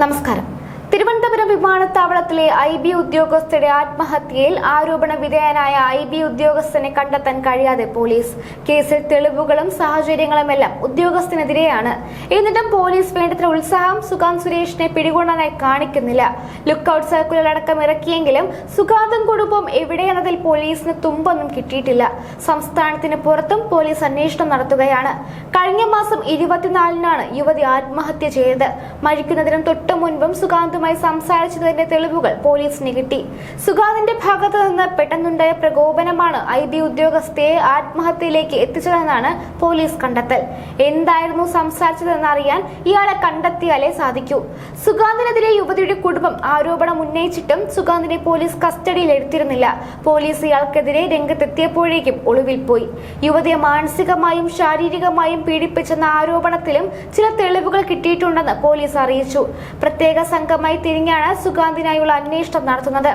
നമസ്കാരം തിരുവനന്തപുരം വിമാനത്താവളത്തിലെ I B ഉദ്യോഗസ്ഥരുടെ ആത്മഹത്യയിൽ ആരോപണ വിധേയനായ ഐ ബി ഉദ്യോഗസ്ഥനെ കണ്ടെത്താൻ കഴിയാതെ പോലീസ്. കേസിൽ തെളിവുകളും സാഹചര്യങ്ങളുമെല്ലാം ഉദ്യോഗസ്ഥനെതിരെയാണ്. എന്നിട്ടും പോലീസ് വേണ്ടത്ര ഉത്സാഹം സുകാന്ത് സുരേഷിനെ പിടികൂടാനായി കാണിക്കുന്നില്ല. ലുക്കൌട്ട് സർക്കുലർ അടക്കം ഇറക്കിയെങ്കിലും സുഗാന്തം കുടുംബം എവിടെയെന്നതിൽ പോലീസിന് തുമ്പൊന്നും കിട്ടിയിട്ടില്ല. സംസ്ഥാനത്തിന് പുറത്തും പോലീസ് അന്വേഷണം നടത്തുകയാണ്. കഴിഞ്ഞ മാസം ഇരുപത്തിനാലിനാണ് യുവതി ആത്മഹത്യ ചെയ്തത്. മരിക്കുന്നതിനും തൊട്ടു മുൻപും സുഗാന്തുമായി സംസാരിച്ചതിന്റെ തെളിവുകൾ പോലീസിന് കിട്ടി. സുഗാന്തിന്റെ ഭാഗത്ത് നിന്ന് പെട്ടെന്നുണ്ടായ പ്രകോപനമാണ് ഐ ബി ഉദ്യോഗസ്ഥയെ ആത്മഹത്യയിലേക്ക് എത്തിച്ചതെന്നാണ് പോലീസ് കണ്ടെത്തൽ. എന്തായിരുന്നു സംസാരിച്ചതെന്ന് അറിയാൻ ഇയാളെ കണ്ടെത്തിയാലേ സാധിക്കൂ. സുഗാന്തിനെതിരെ യുവതിയുടെ കുടുംബം ആരോപണം ഉന്നയിച്ചിട്ടും സുഗാന്തിനെ പോലീസ് കസ്റ്റഡിയിൽ എടുത്തിരുന്നില്ല. പോലീസ് ഇയാൾക്കെതിരെ രംഗത്തെത്തിയപ്പോഴേക്കും ഒളിവിൽ പോയി. യുവതിയെ മാനസികമായും ശാരീരികമായും പീഡിപ്പിച്ചെന്ന ആരോപണത്തിലും ചില തെളിവുകൾ കിട്ടിയിട്ടുണ്ടെന്ന് പോലീസ് അറിയിച്ചു. പ്രത്യേക സംഘമായി തിരിഞ്ഞാണ് സുഗാന്തിനായുള്ള അന്വേഷണം നടത്തുന്നത്.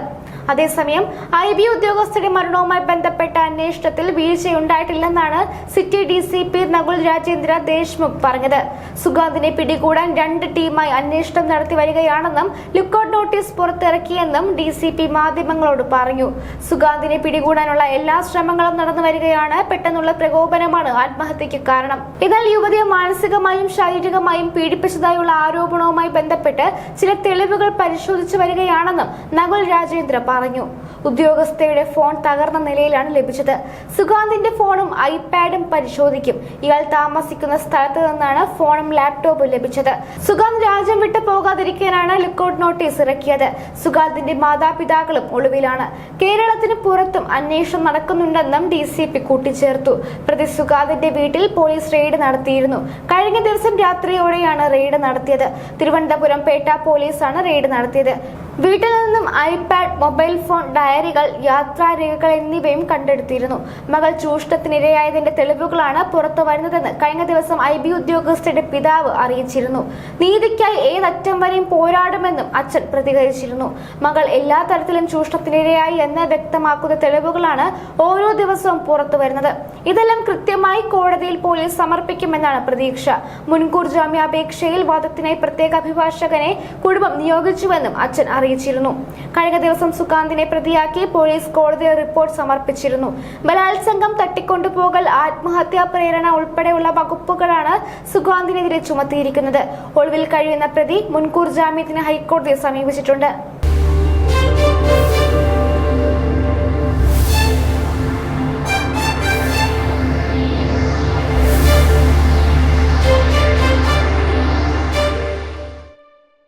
അതേസമയം ഐ ബി ഉദ്യോഗസ്ഥരുടെ മരണവുമായി ബന്ധപ്പെട്ട അന്വേഷണത്തിൽ വീഴ്ചയുണ്ടായിട്ടില്ലെന്നാണ് city D C P Nakul Rajendra Deshmukh പറഞ്ഞത്. സുഗാന്തിനെ പിടികൂടാൻ രണ്ട് ടീമായി അന്വേഷണം നടത്തി വരികയാണെന്നും ലുക്കൌട്ട് നോട്ടീസ് പുറത്തിറക്കിയെന്നും ഡി സി പി മാധ്യമങ്ങളോട് പറഞ്ഞു. സുഗാന്തിനെ പിടികൂടാനുള്ള എല്ലാ ശ്രമങ്ങളും നടന്നു വരികയാണ് പെട്ടെന്നുള്ള പ്രകോപനമാണ് ആത്മഹത്യക്ക് കാരണം. എന്നാൽ യുവതിയെ മാനസികമായും ശാരീരികമായും പീഡിപ്പിച്ചതായുള്ള ആരോപണവുമായി ബന്ധപ്പെട്ട് ചില തെളിവുകൾ പരിശോധിച്ചു വരികയാണെന്നും നകുൽ രാജേന്ദ്ര പറഞ്ഞു. ഉദ്യോഗസ്ഥയുടെ ഫോൺ തകർന്ന നിലയിലാണ് ലഭിച്ചത്. സുഗാന്തിന്റെ ഫോണും ഐപാഡും പരിശോധിക്കും. ഇയാൾ താമസിക്കുന്ന സ്ഥലത്ത് നിന്നാണ് ഫോണും ലാപ്ടോപ്പും ലഭിച്ചത്. സുഗാന്ത് രാജ്യം വിട്ടു പോകാതിരിക്കാനാണ് ലുക്കൌട്ട് നോട്ടീസ് ഇറക്കിയത്. സുഗാന്തിന്റെ മാതാപിതാക്കളും ഒളിവിലാണ്. കേരളത്തിന് പുറത്തും അന്വേഷണം നടക്കുന്നുണ്ടെന്നും ഡി സി പി കൂട്ടിച്ചേർത്തു. പ്രതി സുഗാന്തിന്റെ വീട്ടിൽ പോലീസ് റെയ്ഡ് നടത്തിയിരുന്നു. കഴിഞ്ഞ ദിവസം രാത്രിയോടെയാണ് റെയ്ഡ് നടത്തിയത്. തിരുവനന്തപുരം പേട്ട പോലീസാണ് റെയ്ഡ് നടത്തിയത്. വീട്ടിൽ നിന്നും ഐപാഡ് മൊബൈൽ ഫോൺ ഡയറികൾ യാത്രാരേഖകൾ എന്നിവയും കണ്ടെടുത്തിരുന്നു. മകൾ ചൂഷണത്തിനിരയായതിന്റെ തെളിവുകളാണ് പുറത്തു വരുന്നതെന്ന് കഴിഞ്ഞ ദിവസം ഐ ബി ഉദ്യോഗസ്ഥരുടെ പിതാവ് അറിയിച്ചിരുന്നു. നീതിക്കായി ഏതറ്റം വരെയും പോരാടുമെന്നും അച്ഛൻ പ്രതികരിച്ചിരുന്നു. മകൾ എല്ലാ തരത്തിലും ചൂഷണത്തിനിരയായി എന്ന് വ്യക്തമാക്കുന്ന തെളിവുകളാണ് ഓരോ ദിവസവും പുറത്തു വരുന്നത്. ഇതെല്ലാം കൃത്യമായി കോടതിയിൽ പോലീസ് സമർപ്പിക്കുമെന്നാണ് പ്രതീക്ഷ. മുൻകൂർ ജാമ്യാപേക്ഷയിൽ വാദത്തിനായി പ്രത്യേക അഭിഭാഷകനെ കുടുംബം നിയോഗിച്ചുവെന്നും അച്ഛൻ അറിയിച്ചിരുന്നു. കഴിഞ്ഞ ദിവസം സുകാന്തിനെ പ്രതിയാക്കി പോലീസ് കോടതിയിൽ റിപ്പോർട്ട് സമർപ്പിച്ചിരുന്നു. ബലാത്സംഗം തട്ടിക്കൊണ്ടുപോകൽ ആത്മഹത്യാ പ്രേരണ ഉൾപ്പെടെയുള്ള വകുപ്പുകളാണ് സുകാന്തിനെതിരെ ചുമത്തിയിരിക്കുന്നത്. ഒളിവിൽ കഴിയുന്ന പ്രതി മുൻകൂർ ജാമ്യത്തിന് ഹൈക്കോടതിയെ സമീപിച്ചിട്ടുണ്ട്.